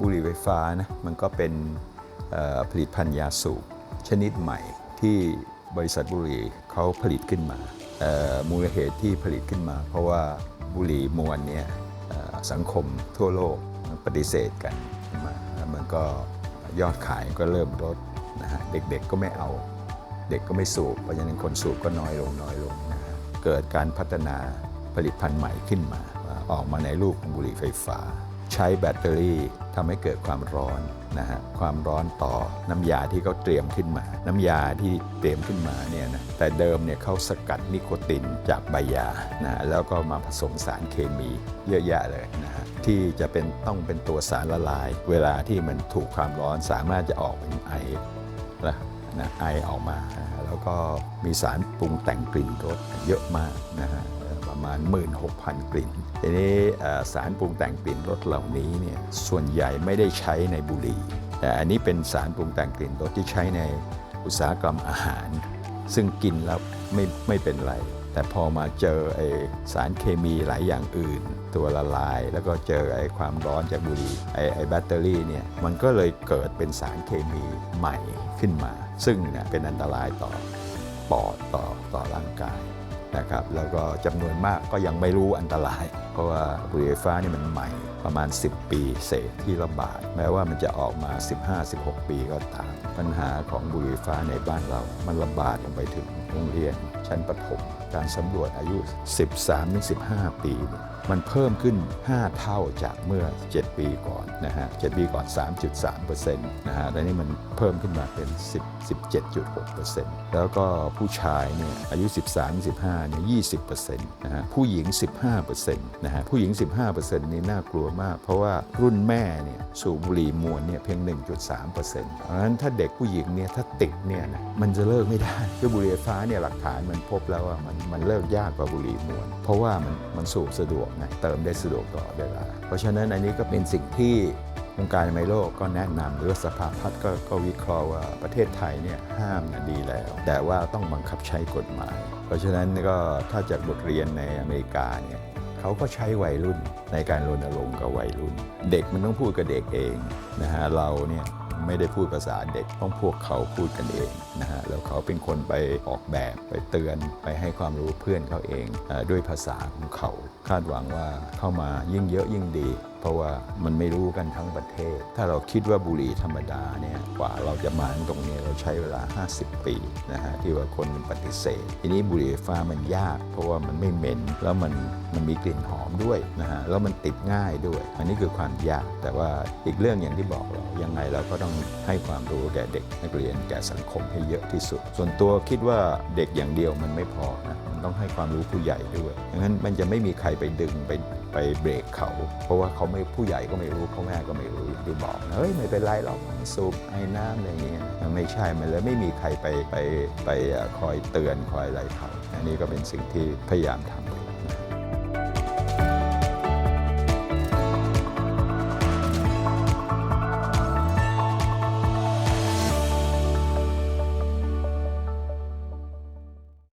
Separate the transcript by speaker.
Speaker 1: บุหรี่ไฟฟ้านะมันก็เป็นผลิตภัณฑ์ยาสูบชนิดใหม่ที่บริษัทบุหรี่เขาผลิตขึ้นมามูลเหตุที่ผลิตขึ้นมา เพราะว่าบุหรี่มวลเนี่ยสังคมทั่วโลกปฏิเสธกันมาแล้วมันก็ยอดขายก็เริ่มลดนะฮะเด็กๆก็ไม่เอาเด็กก็ไม่สูบเพราะฉะนั้นคนสูบก็น้อยลงน้อยลงนะฮะเกิดการพัฒนาผลิตภัณฑ์ใหม่ขึ้นมา ออกมาในรูปของบุหรี่ไฟฟ้า ใช้แบตเตอรี่ทำให้เกิดความร้อนนะฮะความร้อนต่อน้ำยาที่เขาเตรียมขึ้นมา น้ำยาที่เตรียมขึ้นมาเนี่ยนะแต่เดิมเนี่ยเขาสกัดนิโคตินจากใบยานะฮะแล้วก็มาผสมสารเคมีเยอะแยะเลยนะฮะที่จะเป็นต้องเป็นตัวสารละลาย เวลาที่มันถูกความร้อนสามารถจะออกเป็นไอนะนะไอออกมานะแล้วก็มีสารปรุงแต่งกลิ่นรสเยอะมากนะฮะ ประมาณ 16,000 กลิ่นทีนี้สารปรุงแต่งกลิ่นรสเหล่านี้เนี่ยส่วนใหญ่ไม่ได้ใช้ในบุหรี่ แต่อันนี้เป็นสารปรุงแต่งกลิ่นรสที่ใช้ในอุตสาหกรรมอาหาร ซึ่งกินแล้วไม่ไม่เป็นไร แต่พอมาเจอไอสารเคมีหลายอย่างอื่น ตัวละลาย แล้วก็เจอไอความร้อนจากบุหรี่ไอไอแบตเตอรี่เนี่ยมันก็เลยเกิดเป็นสารเคมีใหม่ขึ้นมา ซึ่งเนี่ยเป็นอันตรายต่อปอดต่อต่อร่างกาย นะครับแล้วก็จำนวนมากก็ยังไม่รู้อันตราย เพราะว่าบุหรี่ไฟฟ้านี่มันใหม่ประมาณ 10 ปีเศษที่ระบาด แม้ว่ามันจะออกมา 15-16 ปีก็ตาม ปัญหาของบุหรี่ไฟฟ้าในบ้านเรา มันระบาดลงไปถึง โรงเรียนชั้นประถมการสำรวจอายุ 13-15 ปี มันเพิ่มขึ้น 5 เท่าจากเมื่อ 7 ปีก่อนนะฮะ 7 ปีก่อน 3.3%นะฮะ แล้วนี่มันเพิ่มขึ้นมาเป็น10 17.6%แล้วก็ผู้ชายเนี่ยอายุ 13-15 เนี่ย 20%นะฮะ ผู้หญิง 15%นะฮะ ผู้หญิง 15%นี่น่ากลัวมาก เพราะว่ารุ่นแม่เนี่ยสูบบุหรี่มวลเนี่ยเพียง 1.3%เพราะฉะนั้นถ้าเด็กผู้หญิงเนี่ยถ้าติดเนี่ยนะมันจะเลิกไม่ได้คือบุหรี่ไฟฟ้าเนี่ยหลักฐานมันพบแล้วว่ามันมันเลิกยากกว่าบุหรี่มวลเพราะว่ามันมันสูบสะดวกไงเติมได้สะดวกตลอเวลา เพราะฉะนั้นอันนี้ก็เป็นสิ่งที่องค์การอนามัยโลกก็แนะนำหรือสภาพัฒน์ก็ก็วิเคราะห์ว่าประเทศไทยเนี่ยห้ามน่ะดีแล้ว แต่ว่าต้องบังคับใช้กฎหมาย เพราะฉะนั้นก็ถ้าจากบทเรียนในอเมริกาเนี่ยเขาก็ใช้วัยรุ่นในการรณรงค์กับวัยรุ่น เด็กมันต้องพูดกับเด็กเองนะฮะเราเนี่ย ไม่ได้พูดภาษาเด็ก ต้องพวกเขาพูดกันเองนะฮะแล้วเขาเป็นคนไปออกแบบไปเตือนไปให้ความรู้เพื่อนเขาเองอด้วยภาษาของเขาคาดหวังว่าเข้ามายิ่งเยอะยิ่งดี เพราะว่ามันไม่รู้กันทั้งประเทศ ถ้าเราคิดว่าบุหรี่ธรรมดาเนี่ยกว่าเราจะมาตรงนี้เราใช้เวลา 50 ปีนะฮะที่ว่าคนปฏิเสธ ทีนี้บุหรี่ไฟฟ้ามันยาก เพราะว่ามันไม่เหม็นแล้วมันมันมีกลิ่นหอมด้วยนะฮะแล้วมันติดง่ายด้วย อันนี้คือความยากแต่ว่าอีกเรื่องอย่างที่บอกเรายังไงเราก็ต้องให้ความรู้แก่เด็กนักเรียนแก่สังคมให้เยอะที่สุด ส่วนตัวคิดว่าเด็กอย่างเดียวมันไม่พอนะ ต้องให้ความรู้ผู้ใหญ่ด้วยดังนั้นมันจะไม่มีใครไปดึงไปไปเบรกเขา เพราะว่าเขาไม่ผู้ใหญ่ก็ไม่รู้พ่อแม่ก็ไม่รู้อย่างที่บอกเฮ้ยไม่เป็นไรหรอกสูบไอ้น้ำอะไรอย่างเงี้ยมันไม่ใช่มันเลยไม่มีใครไปไปไปคอยเตือนคอยอะไรเขาอันนี้ก็เป็นสิ่งที่พยายามทำ